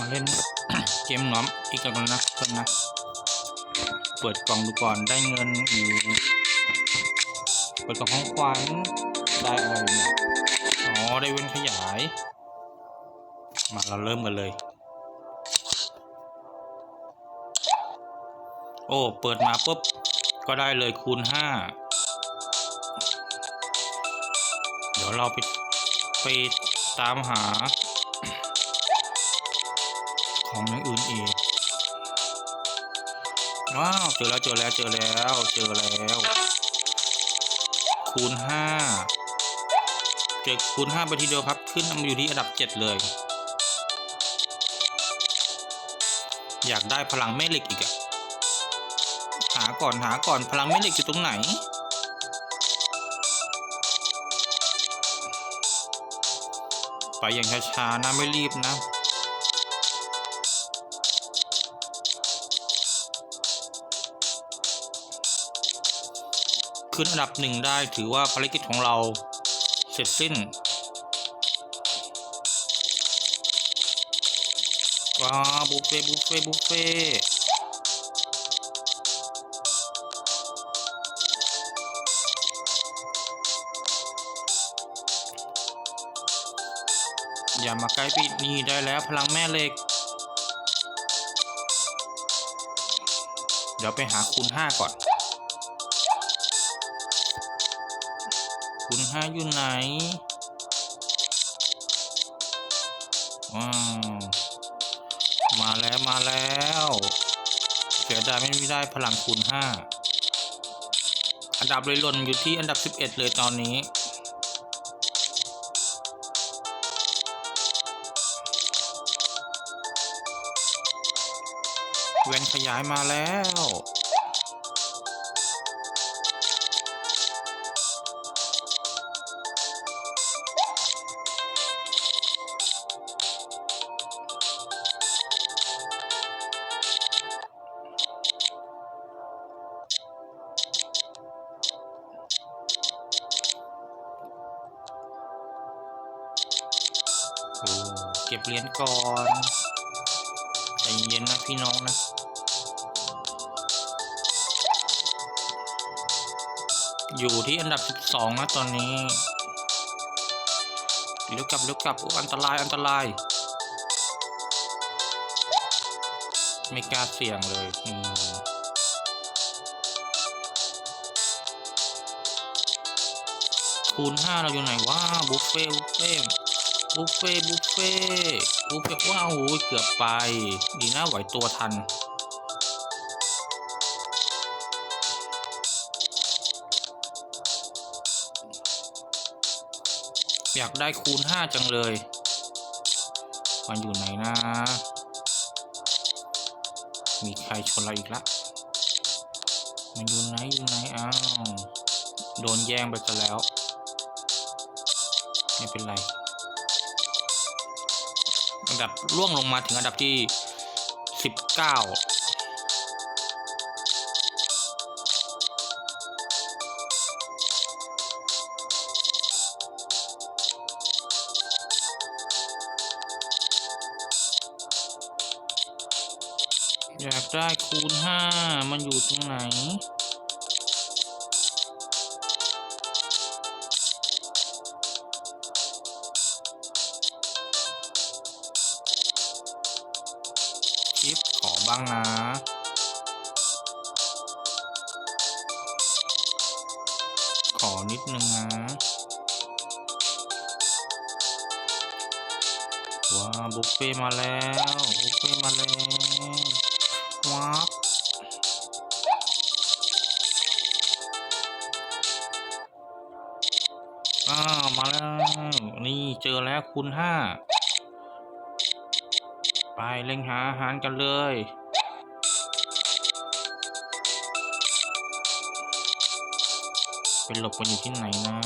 มาเล่นเกมน้อมอีกแล้วนะเพื่อนนะเปิดกล่องดูก่อนได้เงินอีกเปิดกล่องของขวัญได้อะไรเนี่ยอ๋อได้เว้นขยาย มาเราเริ่มกันเลย โอ้เปิดมาปุ๊บก็ได้เลยคูณห้าเดี๋ยวเราไปไปตามหา ของอย่างอื่นอีกว้าวเจอแล้วเจอแล้วเจอแล้วเจอแล้ว คูณห้าเจอคูณห้าไปทีเดียวครับ ขึ้นมาอยู่ที่อันดับเจ็ดเลย อยากได้พลังแม่เหล็กอีกอะหาก่อนหาก่อนพลังแม่เหล็กอยู่ตรงไหนไปอย่างช้าๆนะไม่รีบนะ ขึ้นอันดับหนึ่งได้ถือว่าภารกิจของเราเสร็จสิ้นว้าบุฟเฟ่บุฟเฟ่บุฟเฟ่อย่ามาใกล้ปิดนี่ได้แล้วพลังแม่เหล็ก เดี๋ยวไปหาคูณห้าก่อน คูณห้าอยู่ไหน ว้าว มาแล้วมาแล้ว เสียดายไม่ได้พลังคูณห้า อันดับเลยหล่นอยู่ที่อันดับสิบเอ็ดเลยตอนนี้เว้นขยายมาแล้ว เก็บเหรียญก่อนใจเย็นนะพี่น้องนะอยู่ที่อันดับ 12 นะตอนนี้เลี้ยวกลับเลี้ยวกลับอันตรายอันตราย ไม่กล้าเสี่ยงเลยอืมคูณ5เราอยู่ไหนว้าบุฟเฟ่บุฟเฟ่ บุฟเฟ่บุฟเฟ่บุฟเฟ่ว้าวโอ้ยเกือบไป ดีนะไหวตัวทัน อยากได้คูณห้าจังเลย มันอยู่ไหนนะ มีใครชนเราอีกละ มันอยู่ไหน อยู่ไหน อ้าว โดนแย่งไปซะแล้ว ไม่เป็นไร อันดับล่วงลงมาถึงอันดับที่สิบเก้าอยากได้คูณห้ามันอยู่ตรงไหน ว้าบุฟเฟ่มาแล้วบุฟเฟ่มาแล้วว้าวอ้ามาแล้ว นี่เจอแล้วคูณห้าไปเล็งหาอาหารกันเลยเป็นหลบกันอยู่ที่ไหนนะ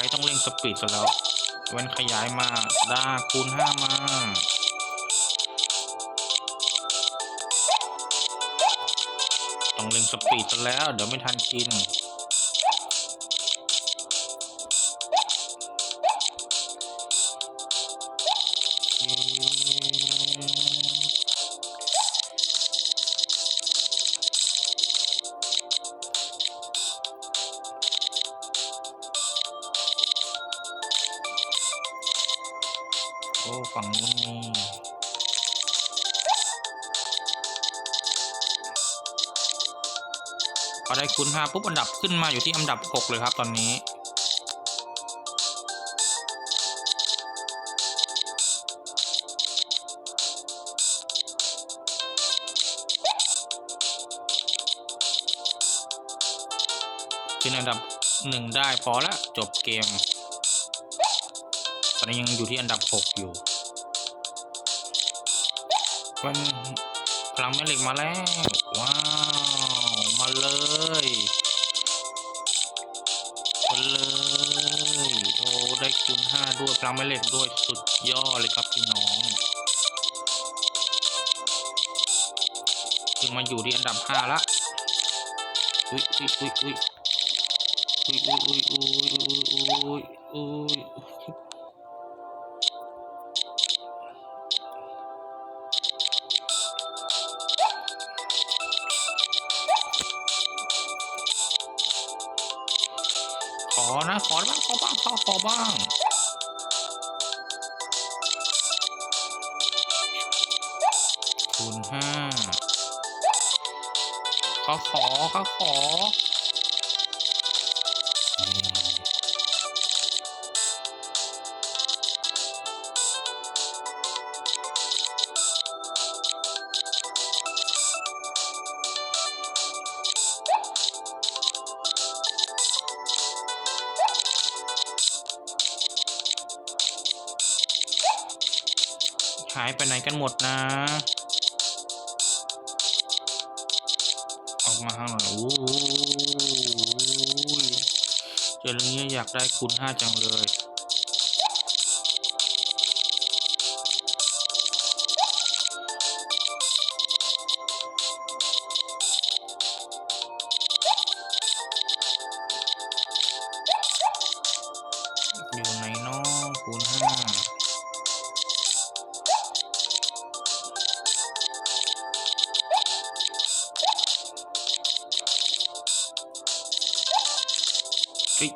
สัยต้องเร่งสปีดซะแล้วเว้นขยายมาด้าคูณห้ามาต้องเร่งสปีดซะแล้ว เดี๋ยวไม่ทันกิน ฝั่งนู้พอได้คุณห้าปุ๊บอันดับขึ้นมาอยู่ที่อันดับหกเลยครับตอนนี้ขึ้นอันดับหนึ่งได้พอละจบเกม ตอนนี้ยังอยู่ที่อันดับหกอยู่ มันพลังแม่เหล็กมาแล้ว ว้าว มาเลยมาเลยโอ้ได้คูณห้าด้วยพลังแม่เหล็กด้วยสุดยอดเลยครับพี่น้องขึ้นมาอยู่ที่อันดับห้าละ อุ้ยอุ้ยอุ้ยอุ้ยอุ้ยอุ้ยอุ้ยอุ้ยอุ้ย บ้าง คูณห้าขอขอขาขอ หายไปไหนกันหมดนะ ออกมาข้างหน่อยโอ้ยเจอเรื่องนี้อยากได้คุณห้าจังเลย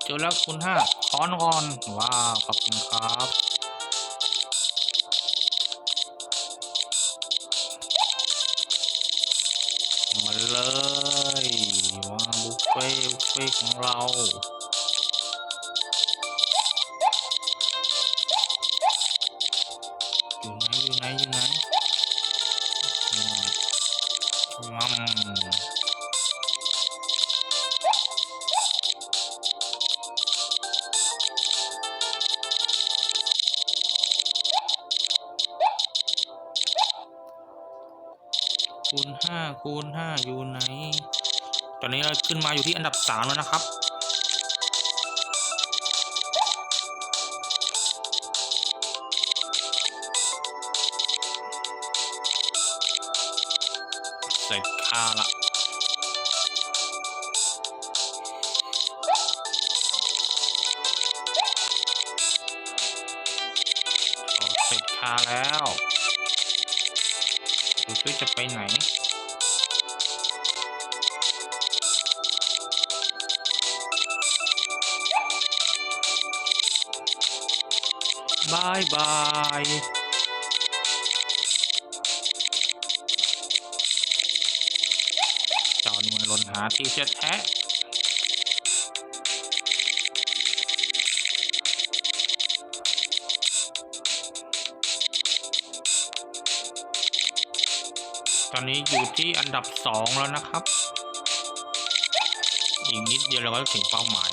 จอแล้วคุณห้าขอนก่อน ว้าว ขอบคุณครับมาเลยว้าวบุฟเฟ่บุฟเฟ่ของเรา คูณห้าคูณห้าอยู่ไหน ตอนนี้เราขึ้นมาอยู่ที่อันดับสามแล้วนะครับเสร็จค่าละ ดูซิจะไปไหน บายบายจอนี่มันหล่นหาที่เช็ดแท้ ตอนนี้อยู่ที่อันดับสองแล้วนะครับ อีกนิดเดียวเราก็ถึงเป้าหมาย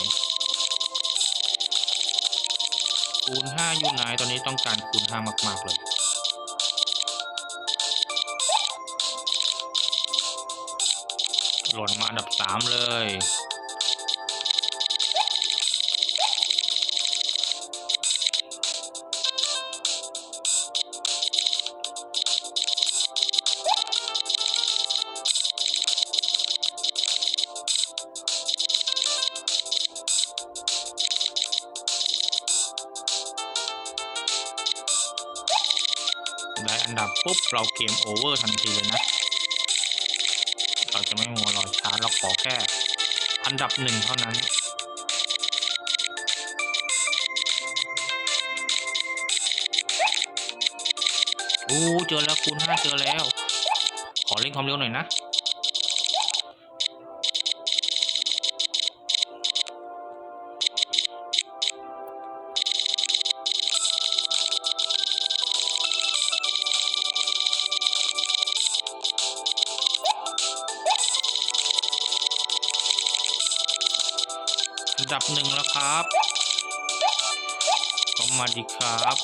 คูณห้าอยู่ไหนตอนนี้ต้องการคูณห้ามาก ๆ เลยหล่นมาอันดับสามเลย อันดับปุ๊บเราเกมโอเวอร์ทันทีเลยนะ เราจะไม่มัวรอช้าเราขอแค่ อันดับหนึ่งเท่านั้น โอ้เจอแล้วคูณห้าเจอแล้ว ขอเร่งความเร็วหน่อยนะ ดับหนึ่งแล้วครับก็มาดีครับ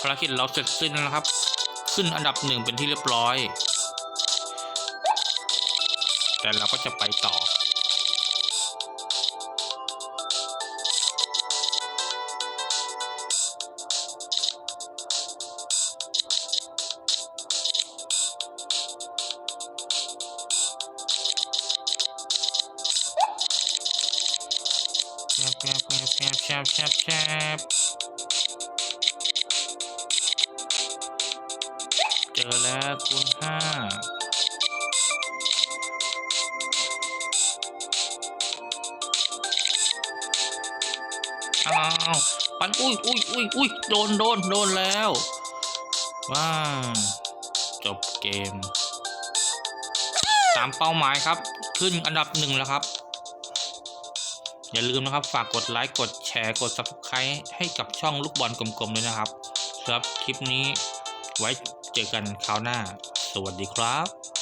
ภารกิจเราเสร็จสิ้นแล้วครับ ขึ้นอันดับหนึ่งเป็นที่เรียบร้อย แต่เราก็จะไปต่อ แชบแชบแชบแชบแชบแชบเจอแล้วคูณห้าอ้าวปันอุ้ยอุ้ยอุ้ยอุ้ยโดนโดนโดนแล้วว้าวจบเกม ตามเป้าหมายครับ ขึ้นอันดับหนึ่งแล้วครับ อย่าลืมนะครับฝากกดไลค์กดแชร์กด subscribe ให้กับช่องลูกบอลกลมๆด้วยนะครับสำหรับคลิปนี้ไว้เจอกันคราวหน้า สวัสดีครับ